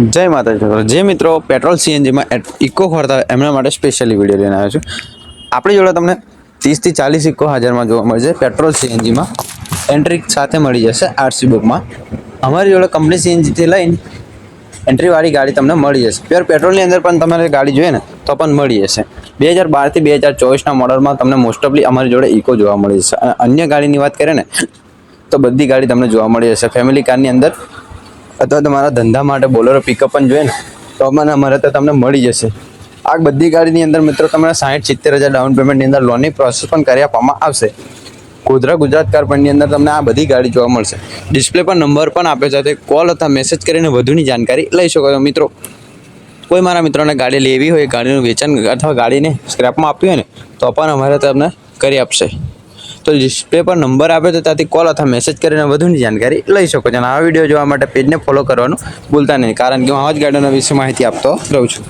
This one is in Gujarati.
જય માતાજી જે મિત્રો પેટ્રોલ સીએનજીમાં ઇકો ખોરતા હોય, એમના માટે સ્પેશિયલી વીડિયો લઈને આવ્યો છું. આપણી જોડે તમને ત્રીસથી ચાલીસ ઇકો હાજરમાં જોવા મળશે. પેટ્રોલ સીએનજીમાં એન્ટ્રી સાથે મળી જશે આરસી બુકમાં અમારી જોડે કંપની સીએનજીથી લઈને એન્ટ્રીવાળી ગાડી તમને મળી જશે. પ્યોર પેટ્રોલની અંદર પણ તમારે ગાડી જોઈએ ને, તો પણ મળી જશે. બે હજાર બારથી બે હજાર ચોવીસના મોડલમાં તમને મોસ્ટ ઓફલી અમારી જોડે ઇકો જોવા મળી જશે. અને અન્ય ગાડીની વાત કરીએ ને, તો બધી ગાડી તમને જોવા મળી જશે. ફેમિલી કારની અંદર અથવા તમારા ધંધા માટે બોલેરો પિકઅપ પણ જોઈએ ને, તો મને અમારે તો તમને મળી જશે. આ બધી ગાડીની અંદર મિત્રો તમને સાઠ સિત્તેર હજાર ડાઉન પેમેન્ટની અંદર લોનની પ્રોસેસ પણ કરી આપવામાં આવશે. ગોધરા ગુજરાત કાર પણની અંદર તમને આ બધી ગાડી જોવા મળશે. ડિસ્પ્લે પર નંબર પણ આપે છે કોલ અથવા મેસેજ કરીને વધુની જાણકારી લઈ શકો છો મિત્રો. કોઈ મારા મિત્રોને ગાડી લેવી હોય, ગાડીનું વેચાણ અથવા ગાડીને સ્ક્રેપમાં આપવી હોય ને, તો પણ અમારે તમને કરી આપશે. તો ડિસ્પ્લે પર નંબર આપે તો ત્યાંથી કોલ અથવા મેસેજ કરીને વધુની જાણકારી લઈ શકો છો. અને આ વીડિયો જોવા માટે પેજને ફોલો કરવાનું ભૂલતા નહીં, કારણ કે હું આવા જ ગાડીઓના વિશે માહિતી આપતો રહું છું.